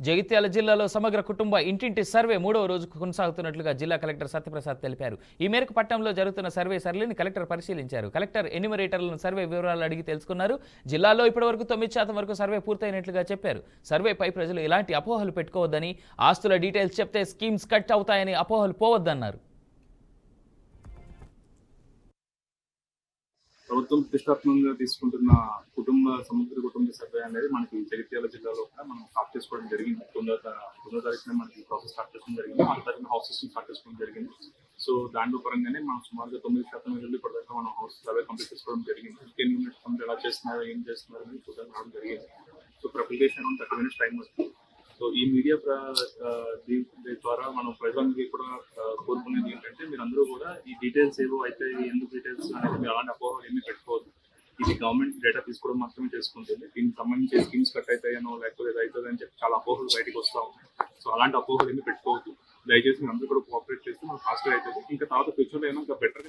జగిత్యాల జిల్లాలో సమగ్ర కుటుంబ ఇంటింటి సర్వే మూడవ రోజు కొనసాగుతున్నట్లుగా జిల్లా కలెక్టర్ సత్యప్రసాద్ తెలిపారు. ఈ మేరకు పట్టణంలో జరుగుతున్న సర్వే సరళిని కలెక్టర్ పరిశీలించారు. కలెక్టర్ ఎన్యుమరేటర్లను సర్వే వివరాలు అడిగి తెలుసుకున్నారు. జిల్లాలో ఇప్పటివరకు తొమ్మిది శాతం వరకు సర్వే పూర్తయినట్లుగా చెప్పారు. సర్వేపై ప్రజలు ఎలాంటి అపోహలు పెట్టుకోవద్దని ఆస్తుల డీటెయిల్స్ చెప్తే స్కీమ్స్ కట్ అవుతాయని అపోహలు పోవద్దన్నారు. ప్రభుత్వం ప్రతిష్టాత్మకంగా తీసుకుంటున్న కుటుంబ సముద్ర కుటుంబ సర్వే అనేది మనకి జగిత్యాల జిల్లాలో కూడా మనం స్టార్ట్ చేసుకోవడం జరిగింది. తొమ్మిదో తొమ్మిదో తారీఖున మనకి ప్రాసెస్ స్టార్ట్ చేసుకోవడం జరిగింది. ఆరు తారీఖున హౌస్ సిస్టమ్ స్టార్ట్ చేసుకోవడం జరిగింది. సో దాంట్లో పరంగానే మనం సుమారుగా తొమ్మిది శాతం వెళ్ళి ఇప్పటిదాకా మనం హౌస్ సర్వే కంప్లీట్ చేసుకోవడం జరిగింది. ఇంకెన్ని యూనిట్స్ కంప్లీట్ ఎలా చేస్తున్నారు ఏం చేస్తున్నారు అని చూడడం జరిగింది. సో ఇప్పుడు అప్లికేషన్ థర్టీ మినిట్స్ టైం వస్తుంది సో ఈ మీడియా దీని ద్వారా మనం ప్రజలందరికీ కూడా కోరుకునేది ఏంటంటే మీరు అందరూ కూడా ఈ డీటెయిల్స్ ఏవో అయితే ఎందుకు డీటెయిల్స్ అనేది మీరు అలాంటి అపోహలు ఏమీ పెట్టుకోవద్దు. ఇది గవర్నమెంట్ డేటా తీసుకోవడం మాత్రమే చేసుకుంటుంది. దీనికి సంబంధించి స్కీమ్స్ కట్ అవుతాయనో లేకపోతే అవుతుంది అని చెప్పి చాలా అపోహలు బయటకు వస్తూ ఉన్నాయి. సో అలాంటి అపోహలు ఏమీ పెట్టుకోవద్దు. దయచేసి మీరు అందరూ కూడా కోఆపరేట్ చేస్తే మనకు ఫాస్ట్గా అవుతుంది ఇంకా తర్వాత ఫ్యూచర్లో ఏమైనా ఇంకా బెటర్